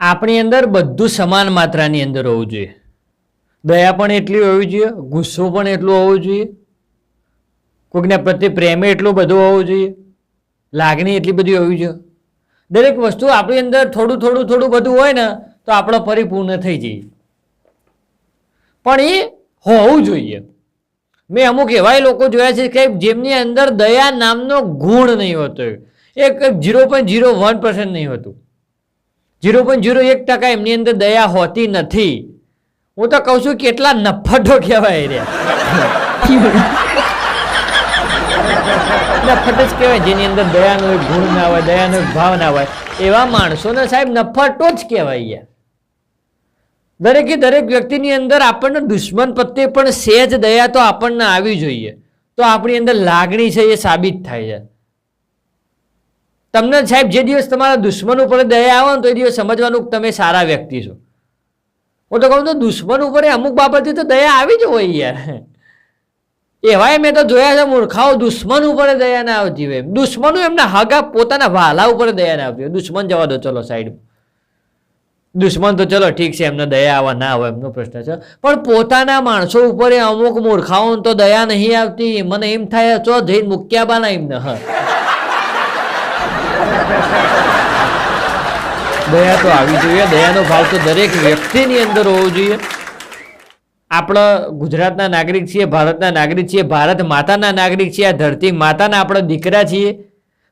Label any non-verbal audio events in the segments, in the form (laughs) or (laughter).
આપણી અંદર બધું સમાન માત્રાની અંદર હોવું જોઈએ. દયા પણ એટલી હોવી જોઈએ, ગુસ્સો પણ એટલો હોવો જોઈએ. કોઈકના પ્રત્યે પ્રેમે એટલો બધો હોવો જોઈએ. લાગણી એટલી બધી હોવી જોઈએ. દરેક વસ્તુ આપણી અંદર થોડું થોડું થોડું બધું હોય ને, તો આપણો પરિપૂર્ણ થઈ જઈએ. પણ એ હોવું જોઈએ. મેં અમુક એવાય લોકો જોયા છે કે જેમની અંદર દયા નામનો ગુણ નહીં હોતો. એક zero point zero one percent નહીં હોતું. ઝીરો પોઈન્ટ ઝીરો એક ટકા એમની અંદર દયા હોતી નથી. હું તો કહું છું કેટલા નફટો કહેવાય રહ્યા નફટ જ કહેવાય, જેની અંદર દયાનો એક ગુણ ના હોય, દયાનો એક ભાવ ના હોય. એવા માણસોને સાહેબ નફટો જ કહેવાય યાર. દરેકે દરેક વ્યક્તિની અંદર આપણને દુશ્મન પ્રત્યે પણ સહેજ દયા તો આપણને આવી જોઈએ. તો આપણી અંદર લાગણી છે એ સાબિત થાય છે. તમને સાહેબ જે દિવસ તમારા દુશ્મન ઉપર દયા આવે ને તો એ દિવસ સમજવાનું કે તમે સારા વ્યક્તિ છો. હું તો કહું તો દુશ્મન ઉપર અમુક બાબતે તો દયા આવી જ હોય યાર. એવાય મેં તો જોયા છે, મૂર્ખાઓ દુશ્મન ઉપર દયા ના આવતી હોય. દુશ્મનો એમના હગા પોતાના વાલા ઉપર દયા ના આવતી હોય. દુશ્મન જવા દો, ચલો સાઈડ દુશ્મન તો ચલો ઠીક છે, એમને દયા આવવા ના આવે, એમનો પ્રશ્ન છે. પણ પોતાના માણસો ઉપર અમુક મૂર્ખાઓને તો દયા નહીં આવતી. મને એમ થાય, ચો જઈને મૂક્યા બાના એમને. હા. દયા તો આવી જોઈએ. દયાનો ભાવ તો દરેક વ્યક્તિની અંદર હોવો જોઈએ. આપણા ગુજરાતના નાગરિક છીએ, ભારતના નાગરિક છીએ, ભારત માતાના નાગરિક છીએ, આ ધરતી માતાના આપણે દીકરા છીએ,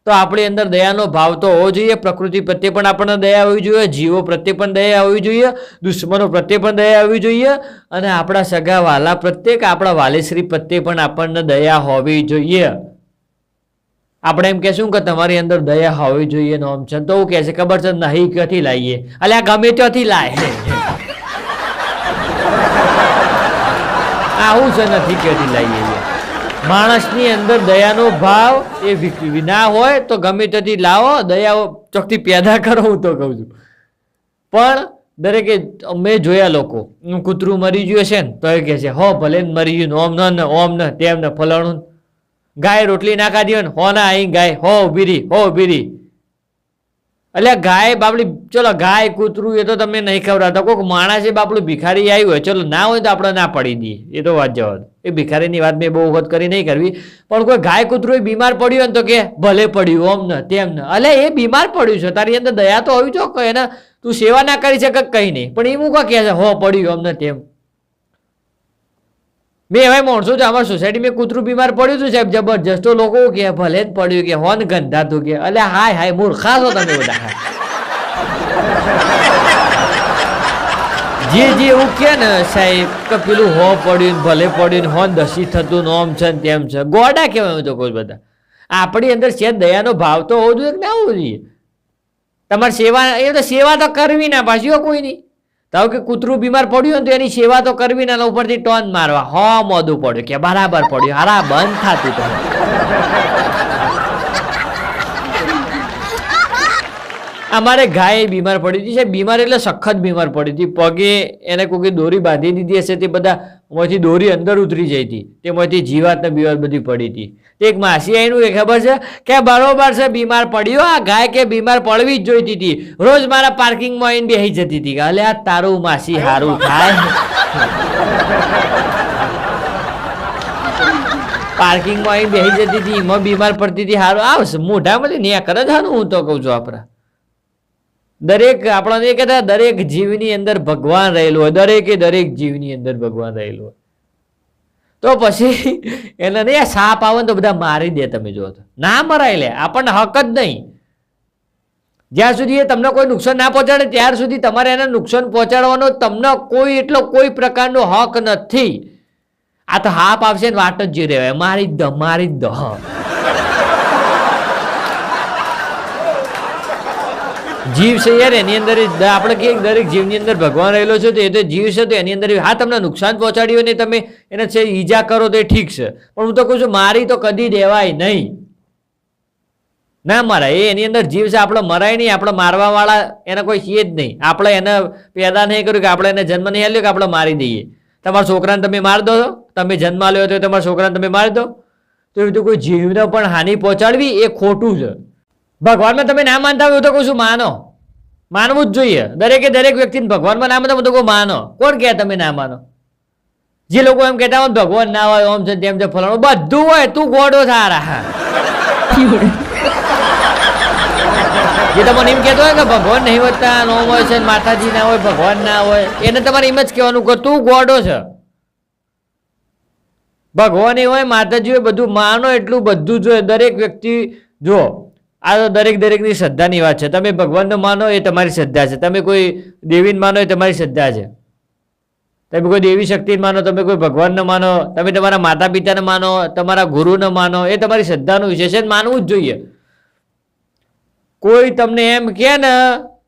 તો આપણી અંદર દયાનો ભાવ તો હોવો જોઈએ. પ્રકૃતિ પ્રત્યે પણ આપણને દયા હોવી જોઈએ, જીવો પ્રત્યે પણ દયા હોવી જોઈએ, દુશ્મનો પ્રત્યે પણ દયા હોવી જોઈએ, અને આપણા સગા વાલા પ્રત્યે કે આપણા વાલેશ્રી પ્રત્યે પણ આપણને દયા હોવી જોઈએ. આપણે એમ કહેશું કે તમારી અંદર દયા હોવી જોઈએ નોમ છે. તો કહે છે, ખબર છે, નહીં, ક્યાંથી લાવીએ અલ્યા, ગમે ત્યાંથી લાય. (laughs) આવું છે, નથી ક્યાંથી લાવીએ માણસની અંદર દયાનો ભાવ એ વિના હોય તો ગમે ત્યાંથી લાવો, દયા ચોકથી પેદા કરો, હું તો કહું છું. પણ દરેકે, મેં જોયા લોકો કૂતરું મરી ગયું છે ને, તો એ કહે છે, હો, ભલે મરી ગયું ને ઓમ ન ઓમ ન, તેમ ને, ફલાણું ને. ગાય રોટલી ના ખાધી હોય ને, હો ના, અહીં ગાય, હો ઉભીરી હો ઉભીરી એટલે ગાય બાપડી, ચલો, ગાય કૂતરું એ તો તમે નહીં ખવડાવતા, કોઈક માણસે બાપડું ભિખારી આવ્યું હોય, ચલો, ના હોય તો આપણે ના પડી દઈએ, એ તો વાત જવા એ ભિખારીની વાત મેં બહુ વખત કરી નહીં કરવી, પણ કોઈ ગાય કૂતરું બીમાર પડ્યું હોય તો કે, ભલે પડ્યું, ઓમ ન, તેમ ન. અલે, એ બીમાર પડ્યું છે, તારી અંદર દયા તો હોવી જો એને તું સેવા ના કરી શકે કંઈ નહીં, પણ એ મૂકો કહે છે, હો, પડ્યું, ઓમ ન, તેમ. મેં એવા માણસો છે અમારી સોસાયટીમાં કૂતરું બીમાર પડ્યું હતું સાહેબ, જબરજસ્ત. લોકો કે ભલે જ પડ્યું કે, હોન ગંધાતું કે. અલે, હાય હાય, મૂર્ખા છો તમે બધા. જે જે એવું કે ને સાહેબ, કે પેલું હો પડ્યું ભલે પડ્યું હોન દસી થતું નોમ છે ને તેમ છે. ગોડા કહેવાય હું તો કહું બધા. આપણી અંદર છે દયાનો ભાવ તો હોવો જોઈએ કે ના હોવો જોઈએ? તમારે સેવા, એ તો સેવા તો કરવી ના, પાછી હો કોઈ કે કૂતરું બીમાર પડ્યું તો એની સેવા તો કરવી ને ઉપરથી ટોન મારવા. હો, મોદું પડ્યું. કે બરાબર પડ્યું. હારા, બંધ થતું તો. અમારે ગાય બીમાર પડી હતી છે બીમાર એટલે સખત બીમાર પડી હતી. પગે એને કોઈ દોરી બાંધી દીધી હશે તે બધા એમાંથી દોરી અંદર ઉતરી જઈ હતી. તેમાંથી જીવાત ને બીવાત બધી પડી હતી. તે એક માસી આવીનું એ ખબર છે? કે બરોબર છે બીમાર પડ્યો આ ગાય કે બીમાર પડવી જ જોઈતી હતી. રોજ મારા પાર્કિંગમાં આવીને બેસી જતી હતી. કે આ તારું માસી હારું થાય. પાર્કિંગમાં આવીને બેસી જતી હતી. એમાં બીમાર પડતી હતી. હારું આવશે. મોઢામાંથી ન્યા કરે જ હારું હું તો કહું છું આપણા. દરેક આપણને કહેતા દરેક જીવની અંદર ભગવાન રહેલું હોય, દરેકે દરેક જીવની અંદર ભગવાન રહેલું હોય. તો પછી એને નહીં, આ સાપ આવે તો બધા મારી દે તમે જો ના મરાય લે, આપણને હક જ નહીં. જ્યાં સુધી એ તમને કોઈ નુકસાન ના પહોંચાડે, ત્યાર સુધી તમારે એને નુકસાન પહોંચાડવાનો તમને કોઈ એટલો કોઈ પ્રકારનો હક નથી. આ તો હાપ આવશે ને વાટ જ રહેવાય, મારી દો મારી દો જીવ છે યાર, એની અંદર આપણે કે દરેક જીવની અંદર ભગવાન રહેલો છે તો એ તો જીવ છે, તો એની અંદર હા, તમને નુકસાન પહોંચાડ્યું ને તમે એને છે ઈજા કરો તો એ ઠીક છે. પણ હું તો કહું છું, મારી તો કદી દેવાય નહીં. ના મરાય, એ એની અંદર જીવ છે, આપણે મરાય નહીં, આપણે મારવા વાળા એને કોઈ છીએ જ નહીં. આપણે એને પેદા નહીં કર્યું કે આપણે એને જન્મ નહીં આપ્યો કે આપણે મારી દઈએ. તમારા છોકરાને તમે મારી દો, તમે જન્મ લ્યો તો તમારા છોકરાને તમે મારી દો. તો એવું તો કોઈ જીવને પણ હાનિ પહોંચાડવી એ ખોટું છે. ભગવાનમાં તમે ના માનતા હોય તો કહું છું, માનો. માનવું જ જોઈએ. દરેકે દરેક વ્યક્તિને ભગવાનમાં ના માનતા તો કહું, માનો. કોણ કહે તમે ના માનો? જે લોકો એમ કહેતા હોય, ભગવાન ના હોય, ઓમ છે, તેમ છે, ફલાણું, બધું હોય, તું ગોડો સારા જે તમને એમ કહેતો હોય કે ભગવાન નહીં હોતા ઓમ હોય છે, માતાજી ના હોય, ભગવાન ના હોય, એને તમારે એમ જ કહેવાનું કે તું ગોડો છે. ભગવાન એ હોય, માતાજી હોય, બધું માનો, એટલું બધું જોઈએ દરેક વ્યક્તિ જો આ તો દરેક દરેકની શ્રદ્ધાની વાત છે. તમે ભગવાનનો માનો એ તમારી શ્રદ્ધા છે. તમે કોઈ દેવીને માનો એ તમારી શ્રદ્ધા છે. તમે કોઈ દેવી શક્તિને માનો, તમે કોઈ ભગવાનને માનો, તમે તમારા માતા પિતાને માનો, તમારા ગુરુને માનો, એ તમારી શ્રદ્ધાનું વિષય છે માનવું જ જોઈએ. કોઈ તમને એમ કે ને,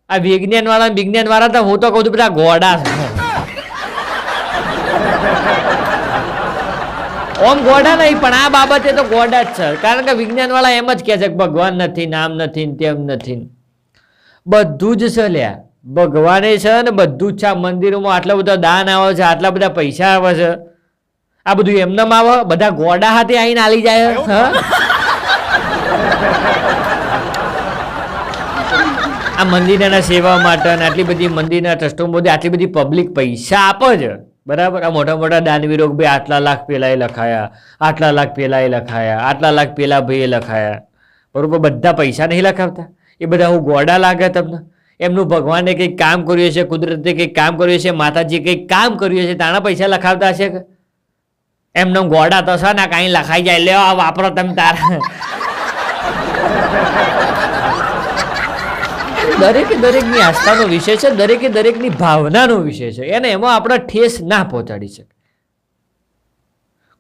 આ વિજ્ઞાન વાળા વિજ્ઞાન વાળા તો હું તો કહું છું, બધા ગોડા છે. ઓમ ગોડા નહીં, પણ આ બાબતે તો ગોડા જ છે. કારણ કે વિજ્ઞાન વાળા એમ જ કહે છે કે ભગવાન નથી, નામ નથી તેમ નથી બધું જ છે લ્યા. ભગવાને છે ને બધું જ છે. આ મંદિરોમાં આટલા બધા દાન આવે છે, આટલા બધા પૈસા આવે છે. આ બધું એમનેમ આવે? બધા ગોડા હાથે આવીને આલી જાય આ મંદિરના સેવા માટે આટલી બધી મંદિરના ટ્રસ્ટો બધી આટલી બધી પબ્લિક પૈસા આપે છે. બરાબર? આ મોટા મોટા દાનવીરો ભાઈ આટલા લાખ પેલાએ લખાયા, આટલા લાખ પેલાએ લખાયા, આટલા લાખ પેલા ભાઈએ લખાયા. બરોબર? બધા પૈસા નહીં લખાવતા. એ બધા હું ગોડા લાગે તમને. એમનું ભગવાને કંઈક કામ કર્યું છે કુદરતે કંઈક કામ કર્યું છે માતાજી કંઈક કામ કર્યું છે તાણા પૈસા લખાવતા હશે કે? એમનો ગોડા તો છે ને કાંઈ લખાઈ જાય. લે આ વાપરો તમે તારા. દરેકે દરેકની આસ્થાનો વિષય છે, દરેકે દરેકની ભાવનાનો વિષય છે. એને એમાં આપણે ઠેસ ના પહોંચાડી શકે.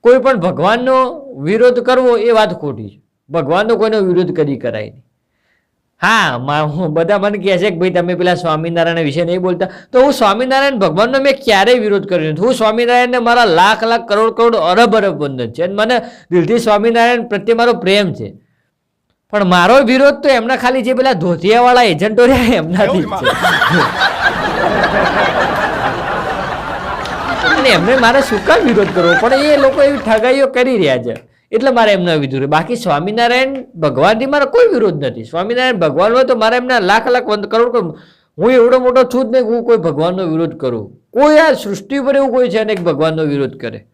કોઈ પણ ભગવાનનો વિરોધ કરવો એ વાત ખોટી છે. ભગવાનનો કોઈનો વિરોધ કરી કરાય નહીં. હા બધા મને કહે છે કે ભાઈ, તમે પેલા સ્વામિનારાયણ વિશે નહીં બોલતા. તો હું સ્વામિનારાયણ ભગવાનનો મેં ક્યારેય વિરોધ કર્યો નથી. હું સ્વામિનારાયણને મારા લાખ લાખ કરોડ કરોડ અરબ અરબ વંદન છે. અને મને દિલથી સ્વામિનારાયણ પ્રત્યે મારો પ્રેમ છે. પણ મારો વિરોધ તો એમના ખાલી જે પેલા ધોતિયાવાળા એજન્ટો રહ્યા એમનાથી છે. અને એમને મારે શું કામ વિરોધ કરવો? પણ એ લોકો એવી ઠગાઈઓ કરી રહ્યા છે. એટલે મારે એમને વિરોધ બાકી સ્વામિનારાયણ ભગવાનથી મારો કોઈ વિરોધ નથી. સ્વામિનારાયણ ભગવાન હોય તો મારે એમના લાખ લાખ કરોડ હું એવડો મોટો છું જ નહીં હું કોઈ ભગવાનનો વિરોધ કરું. કોઈ આ સૃષ્ટિ પર એવું કોઈ છે ને ભગવાનનો વિરોધ કરે.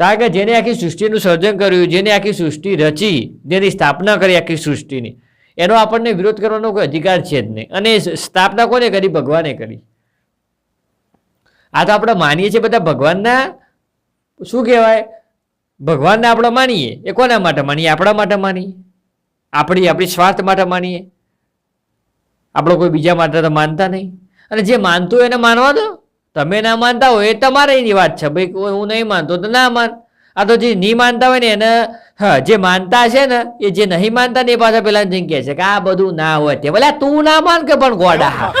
કારણ કે જેને આખી સૃષ્ટિનું સર્જન કર્યું, જેને આખી સૃષ્ટિ રચી, જેની સ્થાપના કરી આખી સૃષ્ટિની, એનો આપણને વિરોધ કરવાનો કોઈ અધિકાર છે જ નહીં. અને સ્થાપના કોને કરી? ભગવાને કરી. આ તો આપણે માનીએ છીએ બધા ભગવાનના, શું કહેવાય? ભગવાનને આપણે માનીએ. એ કોના માટે માનીએ? આપણા માટે માનીએ? આપણી આપણી સ્વાર્થ માટે માનીએ? આપણે કોઈ બીજા માટે તો માનતા નહીં. અને જે માનતું એને માનવા દો. તમે ના માનતા હોય એ તમારે વાત છે. ભાઈ હું નહીં માનતો તો ના માન. આ તો જે નહીં માનતા હોય ને એને, હા, જે માનતા છે ને, એ જે નહીં માનતા ને એ પાછા પેલા કહે છે કે આ બધું ના હોય તે. ભલે તું ના માન કે પણ ગોડા.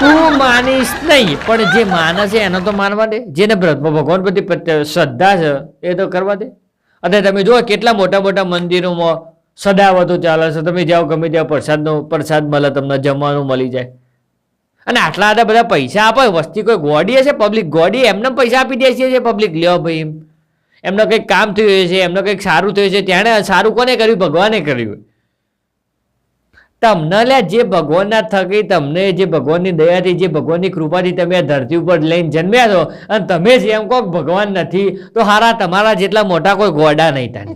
તું માનીશ નહીં, પણ જે માને છે એનો તો માનવા દે. જેને ભગવાન પ્રત્યે શ્રદ્ધા છે, એ તો કરવા દે. અને તમે જુઓ કેટલા મોટા મોટા મંદિરોમાં સદાવતો ચાલે છે. તમે જાઓ, ગમે ત્યાં પ્રસાદનો, પ્રસાદ મળે, તમને જમવાનું મળી જાય. અને આટલા આટલા બધા પૈસા આપે વસ્તી કોઈ ગોડી હશે પબ્લિક ગોડી એમને પૈસા આપી દે છે પબ્લિક લ્યો ભાઈ એમ. એમનો કંઈક કામ થયું છે, એમનો કંઈક સારું થયું છે તેણે સારું કોને કર્યું? ભગવાને કર્યું તમને લે જે ભગવાનના થકી તમને, જે ભગવાનની દયાથી, જે ભગવાનની કૃપાથી તમે આ ધરતી ઉપર લઈને જન્મ્યા છો, અને તમે જ એમ કહો ભગવાન નથી, તો હારા તમારા જેટલા મોટા કોઈ ગોડા નહીં થાય.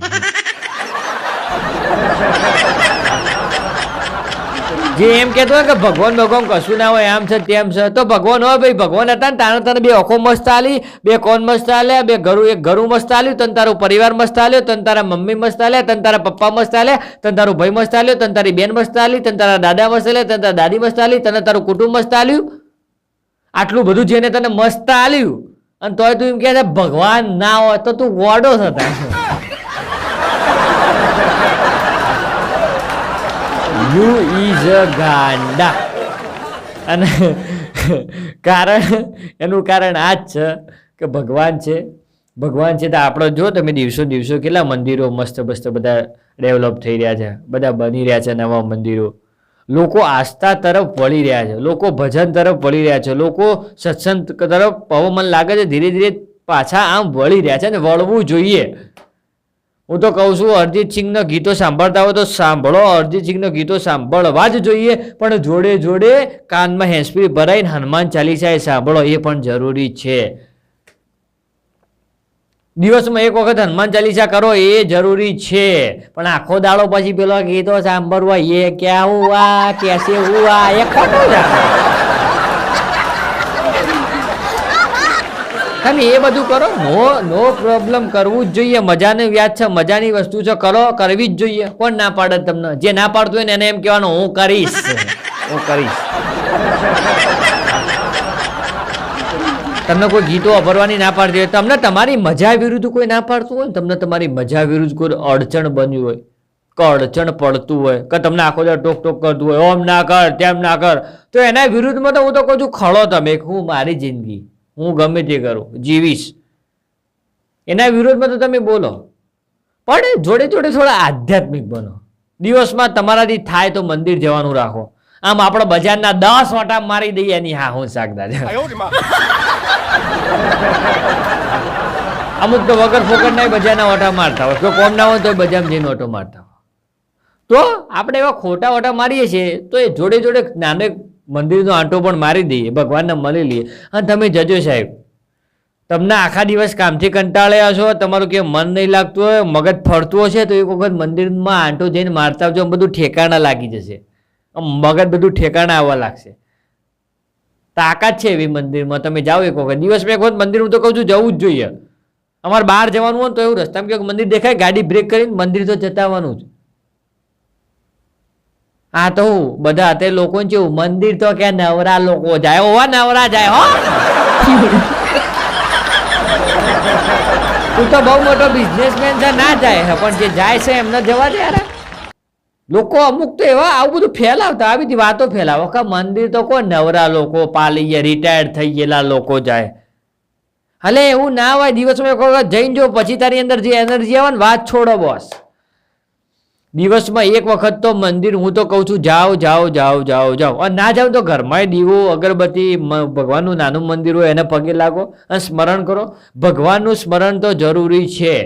જે એમ કહેતો કે ભગવાન ભગવાન કશું ના હોય, આમ છે તેમ છે. તો ભગવાન હોય ભાઈ, ભગવાન હતા ને તારે તને બે આંખો મસ્ત આલી, બે કોણ મસ્ત આલ્યા, બે ઘરું, એક ઘરું મસ્ત આલ્યું, તને તારો પરિવાર મસ્ત આલ્યો, તને તારા મમ્મી મસ્ત આલ્યા, તને તારા પપ્પા મસ્ત આલ્યા, તને તારો ભાઈ મસ્ત આલ્યો, તને તારી બેન મસ્ત આલી, તને તારા દાદા મસ્ત આલ્યા, તને તારા દાદી મસ્ત આલી, તને તારું કુટુંબ મસ્ત આલ્યું. આટલું બધું જેને તને મસ્ત આલ્યું. અને તોય તું એમ કહે છે, ભગવાન ના હોય તો તું વોડો થતા. યુ ઇઝ અ ગાંડા. અને કારણ, એનું કારણ આ જ છે કે ભગવાન છે. ભગવાન છે તો આપણે જો તમે દિવસો દિવસો કેટલા મંદિરો મસ્ત મસ્ત બધા ડેવલપ થઈ રહ્યા છે, બધા બની રહ્યા છે નવા મંદિરો. લોકો આસ્થા તરફ વળી રહ્યા છે, લોકો ભજન તરફ વળી રહ્યા છે, લોકો સત્સંગ તરફ હવે મન લાગે છે ધીરે ધીરે પાછા આમ વળી રહ્યા છે અને વળવું જોઈએ. હું તો કહું છું, અરજીત સિંહના ગીતો સાંભળતા હોય તો સાંભળો. અરજીત સિંહના ગીતો સાંભળવા જ જોઈએ, પણ જોડે જોડે કાનમાં હેંસપી ભરાઈને હનુમાન ચાલીસા એ સાંભળો, એ પણ જરૂરી છે. દિવસમાં એક વખત હનુમાન ચાલીસા કરો, એ જરૂરી છે. પણ આખો દાડો પછી પેલો ગીતો સાંભળવા, એ ક્યાં હુઆ કેસે હુઆ, એ ખોટું તમે એ બધું કરો. નો નો પ્રોબ્લેમ કરવું જ જોઈએ. મજાની વ્યાજ છે, મજાની વસ્તુ છે, કરો, કરવી જ જોઈએ. કોણ ના પાડે તમને? જે ના પાડતું હોય ને એને એમ કહેવાનું, હું કરીશ. હું કરીશ. તમને કોઈ ગીતો અભરવાની ના પાડતી હોય, તમને તમારી મજા વિરુદ્ધ કોઈ ના પાડતું હોય તમને તમારી મજા વિરુદ્ધ કોઈ અડચણ બન્યું હોય, કે અડચણ પડતું હોય, કે તમને આખો દર ટોક ટોક કરતું હોય, ઓમ ના કર, તેમ ના કર. તો એના વિરુદ્ધમાં તો હું તો કહું છું ખડો તમે, હું મારી જિંદગી. હું ગમે તે કરું જીવીશ. એના વિરોધમાં તો તમે બોલો. પણ જોડે જોડે થોડા આધ્યાત્મિક બનો. દિવસમાં તમારાથી થાય તો મંદિર જવાનું રાખો. આમ આપણે બજારના દસ વાટા મારી દઈએ એની હા હું શાકદાર અમુક તો વગર ફોકર ના બજારના ઓટા મારતા હોય. કોઈ કોમ ના હોય તો બજારમાં જઈને ઓટો મારતા હોય. તો આપણે એવા ખોટા ઓટા મારીએ છીએ તો એ જોડે જોડે નાને મંદિરનો આંટો પણ મારી દઈએ, ભગવાનને મળી લઈએ. અને તમે જજો સાહેબ. તમને આખા દિવસ કામથી કંટાળ્યા છો તમારું કે મન નહીં લાગતું હોય, મગજ ફરતું હશે, તો એક વખત મંદિરમાં આંટો જઈને મારતા આવજો બધું ઠેકાણા લાગી જશે. મગજ બધું ઠેકાણા આવવા લાગશે. તાકાત છે એવી મંદિરમાં. તમે જાઓ એક વખત. દિવસમાં એક વખત મંદિર હું તો કહું છું, જવું જ જોઈએ. અમારે બહાર જવાનું હોય તો એવું રસ્તામાં કે મંદિર દેખાય, ગાડી બ્રેક કરીને મંદિર તો જતાવાનું જ. હા, તો બધા અત્યારે લોકો જેવું મંદિર તો કે નવરા લોકો જાય ઓવા નવરા જાય, હો. તું તો બહુ મોટો બિઝનેસમેન છે, ના જાય પણ જે જાય છે, એમને જવા દે યાર. લોકો અમુક તો એવા, આવું બધું ફેલાવતા, આવી બધી વાતો ફેલાવો. કે મંદિર તો કોઈ નવરા લોકો પાલી ગયા રિટાયર્ડ થઈ ગયેલા લોકો જાય. હલે એવું ના હોય, દિવસમાં વખત જઈને જો, પછી તારી અંદર જે એનર્જી આવે ને, વાત છોડો બોસ દિવસમાં એક વખત તો મંદિર, હું તો કહું છું, જાઓ જાઓ જાઓ જાઓ જાઓ. અને ના જાઓ તો ઘરમાં દીવો, અગરબત્તી ભગવાનનું નાનું મંદિર હોય એને પગે લાગો અને સ્મરણ કરો. ભગવાનનું સ્મરણ તો જરૂરી છે.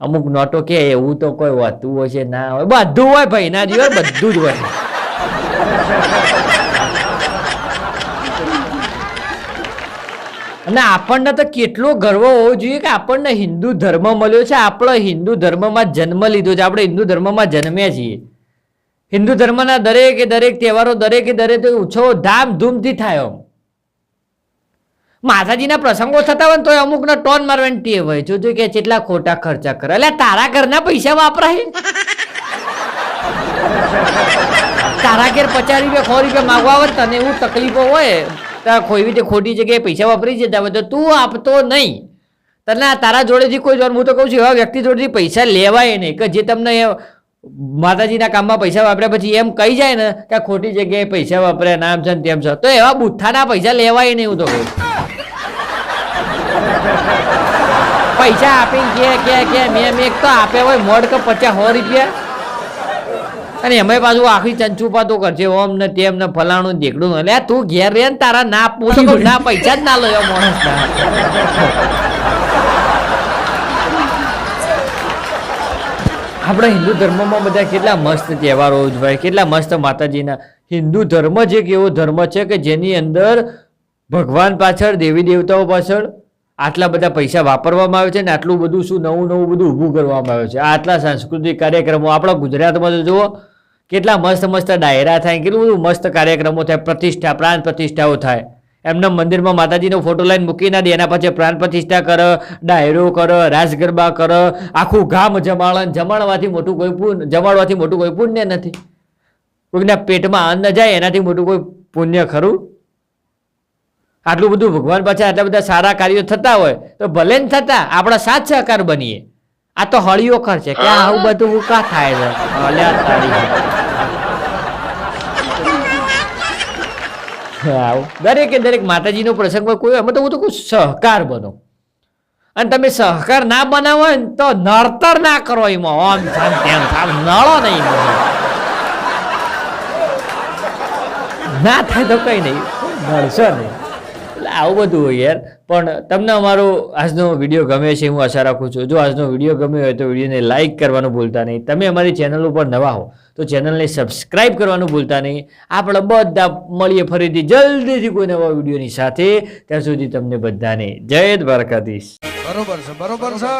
અમુક નોટો કે એવું તો કોઈ હોતું હોય છે, ના હોય. બધું હોય ભાઈ, ના જીવન બધું જ હોય. અને આપણને તો કેટલો ગર્વ હોવો જોઈએ કે આપણને હિન્દુ ધર્મ મળ્યો છે. આપણે હિન્દુ ધર્મમાં જન્મ લીધો છે. આપણે હિન્દુ ધર્મમાં જન્મ્યા છીએ. હિન્દુ ધર્મના દરેકે દરેક તહેવારો, દરેકે દરેક ઉત્સવો ધામધૂમથી થાય માતાજીના પ્રસંગો થતા હોય ને તો અમુકનો ટોન મારવાની ટેવ હોય. જો કે કેટલા ખોટા ખર્ચા કરે. એટલે તારા ઘરના પૈસા વાપરાય? તારા ઘેર પચાસ રૂપિયા, સો રૂપિયા માગવા આવે તને એવું તકલીફો હોય. તો કોઈ રીતે ખોટી જગ્યાએ પૈસા વાપરી જતા હોય તો તું આપતો નહીં. તને તારા જોડેથી કોઈ જોવાનું હું તો કહું છું, એવા વ્યક્તિ જોડેથી પૈસા લેવાય નહીં કે જે તમને માતાજીના કામમાં પૈસા વાપર્યા પછી એમ કહી જાય ને કે ખોટી જગ્યાએ પૈસા વાપર્યા નામ છે ને તેમ છે. તો એવા બુથ્થાના પૈસા લેવાય નહીં, હું તો કહું. પૈસા આપીને કે કે કે, મેં એક તો આપ્યા હોય મોડ કે પચાસ, સો રૂપિયા. અને એમાં પાછું આખી ચંચુપાતો કરશે ઓમ ને તેમ ને ફલાણું દેખડું એટલે તું ઘેર રે ને તારા ના પૂછો ના પૈસા જ ના લો માણસ ના. આપણે હિન્દુ ધર્મમાં બધા કેટલા મસ્ત તહેવારો ઉજવાય કેટલા મસ્ત માતાજીના. હિન્દુ ધર્મ જ એક એવો ધર્મ છે કે જેની અંદર ભગવાન પાછળ દેવી દેવતાઓ પાછળ આટલા બધા પૈસા વાપરવામાં આવે છે ને આટલું બધું શું નવું નવું બધું ઊભું કરવામાં આવે છે. આટલા સાંસ્કૃતિક કાર્યક્રમો આપણા ગુજરાતમાં તો જુઓ કેટલા મસ્ત મસ્ત ડાયરા થાય કેટલું બધું મસ્ત કાર્યક્રમો થાય, પ્રતિષ્ઠા, પ્રાણ પ્રતિષ્ઠાઓ થાય. એમના મંદિરમાં માતાજીનો ફોટો લાઈન મૂકી ના દે, એના પછી પ્રાણ પ્રતિષ્ઠા કર, ડાયરો કર રાસ ગરબા કર, આખું ગામ જમાડન જમાડવાથી મોટું કોઈ પુણ્ય જમાડવાથી મોટું કોઈ પુણ્ય નથી. કોઈના પેટમાં અન્ન જાય, એનાથી મોટું કોઈ પુણ્ય ખરું? આટલું બધું ભગવાન પાછળ આટલા બધા સારા કાર્યો થતા હોય, તો ભલે ને થતા, આપણા સાથ સહકાર બનીએ. આ તો હળીઓ ખર્ચે કે આવું બધું ઉકા થાય છે? આવું. દરેકે દરેક માતાજીનો પ્રસંગ હોય કોઈ એમાં તો હું તો કોઈ સહકાર બનો. અને તમે સહકાર ના બનાવો ને તો નડતર ના કરો એમાં ઓમ થામ તેમ થામ નળો નહીં ના થાય તો કઈ નહીં. નડશો નહીં. આવું બધું હોય યાર. પણ તમને અમારો આજનો વીડિયો ગમે છે હું આશા રાખું છું. જો આજનો વીડિયો ગમ્યો હોય તો વિડીયોને લાઇક કરવાનું ભૂલતા નહીં. તમે અમારી ચેનલ ઉપર નવા હો, તો ચેનલને સબસ્ક્રાઇબ કરવાનું ભૂલતા નહીં. આપણે બધા મળીએ ફરીથી જલ્દીથી કોઈ નવા વિડીયોની સાથે. ત્યાં સુધી તમને બધાને જય દ્વારકાધીશ. બરોબર છે બરોબર છે